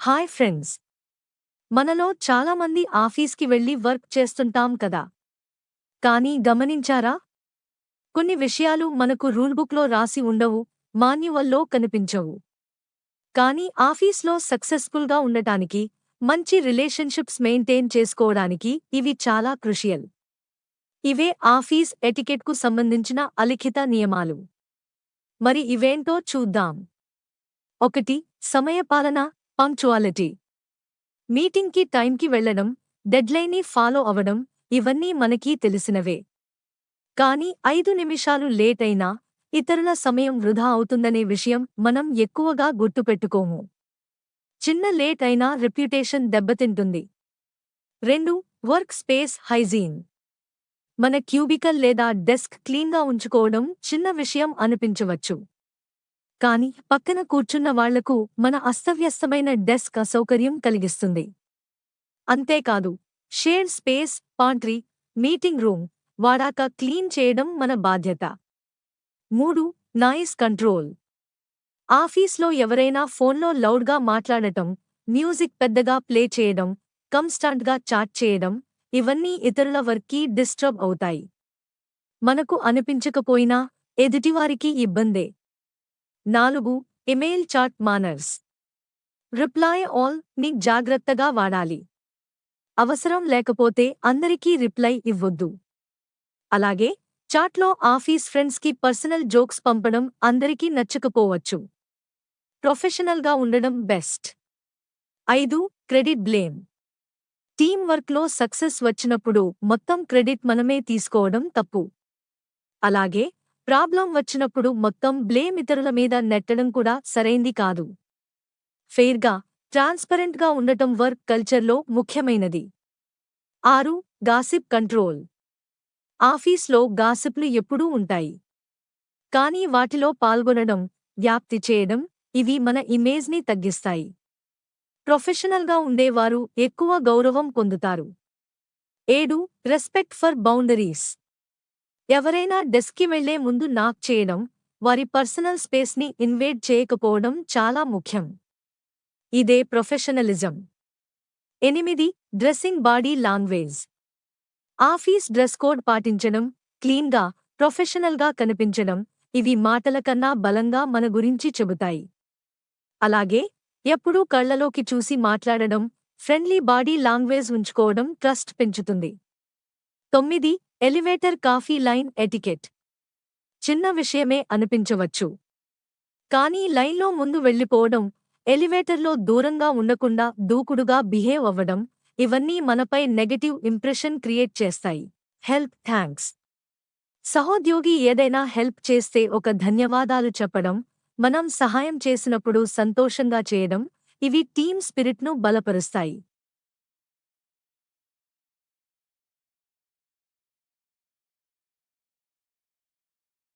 Hi friends. మనలో చాలామంది ఆఫీస్కి వెళ్ళి వర్క్ చేస్తుంటాం కదా. కానీ గమనించారా? కొన్ని విషయాలు మనకు రూల్బుక్లో రాసి ఉండవు మాన్యువల్లో కనిపించవు. కానీ ఆఫీస్లో సక్సెస్ఫుల్గా ఉండటానికి మంచి రిలేషన్షిప్స్ మెయింటైన్ చేసుకోవడానికి ఇవి చాలా క్రుషియల్. ఇవే ఆఫీస్ ఎటికెట్కు సంబంధించిన అలిఖిత నియమాలు. మరి ఇవేంటో చూద్దాం. ఒకటి సమయపాలన. పంక్చువాలిటీ మీటింగ్కి టైంకి వెళ్ళడం డెడ్లైన్ని ఫాలో అవడం ఇవన్నీ మనకీ తెలిసినవే. కాని ఐదు నిమిషాలు లేట్ అయినా ఇతరుల సమయం వృధా అవుతుందనే విషయం మనం ఎక్కువగా గుర్తుపెట్టుకోము. చిన్న లేట్ అయినా రెప్యుటేషన్ దెబ్బతింటుంది. రెండు వర్క్ స్పేస్ హైజీన్ మన క్యూబికల్ లేదా డెస్క్ క్లీన్గా ఉంచుకోవడం చిన్న విషయం అనిపించవచ్చు. కాని పక్కన కూర్చున్న వాళ్ళకు మన అస్తవ్యస్తమైన డెస్క్ అసౌకర్యం కలిగిస్తుంది. అంతేకాదు share space pantry meeting room వాడాక clean చేయడం మన బాధ్యత. మూడు నాయిస్ కంట్రోల్. ఆఫీస్లో ఎవరైనా ఫోన్లో లౌడ్గా మాట్లాడటం మ్యూజిక్ పెద్దగా ప్లే చేయడం కన్స్టాంట్గా చాట్ చేయడం ఇవన్నీ ఇతరుల వర్క్కి డిస్టర్బ్ అవుతాయి. మనకు అనిపించకపోయినా ఎదుటివారికి ఇబ్బందే. నాలుగు ఇమెయిల్ చాట్ మానర్స్. రిప్లై ఆల్ని జాగ్రత్తగా వాడాలి. అవసరం లేకపోతే అందరికీ రిప్లై ఇవ్వొద్దు. అలాగే చాట్లో ఆఫీస్ ఫ్రెండ్స్కి పర్సనల్ జోక్స్ పంపడం అందరికీ నచ్చకపోవచ్చు. ప్రొఫెషనల్గా ఉండడం బెస్ట్. ఐదు క్రెడిట్ బ్లేమ్. టీం వర్క్లో సక్సెస్ వచ్చినప్పుడు మొత్తం క్రెడిట్ మనమే తీసుకోవడం తప్పు. అలాగే ప్రాబ్లం వచ్చినప్పుడు మొత్తం బ్లేమ్ ఇతరుల మీద నెట్టడం కూడా సరైంది కాదు. ఫెయిర్గా ట్రాన్స్పరెంట్గా ఉండటం వర్క్ కల్చర్లో ముఖ్యమైనది. ఆరు గాసిప్ కంట్రోల్. ఆఫీస్లో గాసిప్లు ఎప్పుడూ ఉంటాయి. కానీ వాటిలో పాల్గొనడం వ్యాప్తి చేయడం ఇవి మన ఇమేజ్ని తగ్గిస్తాయి. ప్రొఫెషనల్గా ఉండేవారు ఎక్కువ గౌరవం పొందుతారు. ఏడు రెస్పెక్ట్ ఫర్ బౌండరీస్. ఎవరైనా డెస్క్కి వెళ్ళే ముందు నాక్ చేయడం వారి పర్సనల్ స్పేస్ని ఇన్వేట్ చేయకపోవడం చాలా ముఖ్యం. ఇదే ప్రొఫెషనలిజం ఎనిమిది dressing body language office dress code పాటించడం క్లీన్గా ప్రొఫెషనల్గా కనిపించడం ఇవి మాటల కన్నా బలంగా మన గురించి చెబుతాయి. అలాగే ఎప్పుడూ కళ్ళలోకి చూసి మాట్లాడడం ఫ్రెండ్లీ బాడీ లాంగ్వేజ్ ఉంచుకోవడం ట్రస్ట్ పెంచుతుంది. తొమ్మిది ఎలివేటర్ కాఫీ లైన్ ఎటికెట్. చిన్న విషయమే అనిపించవచ్చు. కానీ లైన్లో ముందు వెళ్ళిపోవడం ఎలివేటర్లో దూరంగా ఉండకుండా దూకుడుగా బిహేవ్ అవ్వడం ఇవన్నీ మనపై నెగటివ్ ఇంప్రెషన్ క్రియేట్ చేస్తాయి. Help thanks. సహోద్యోగి ఏదైనా హెల్ప్ చేస్తే ఒక ధన్యవాదాలు చెప్పడం మనం సహాయం చేసినప్పుడు సంతోషంగా చేయడం ఇవి టీమ్ స్పిరిట్ను బలపరుస్తాయి.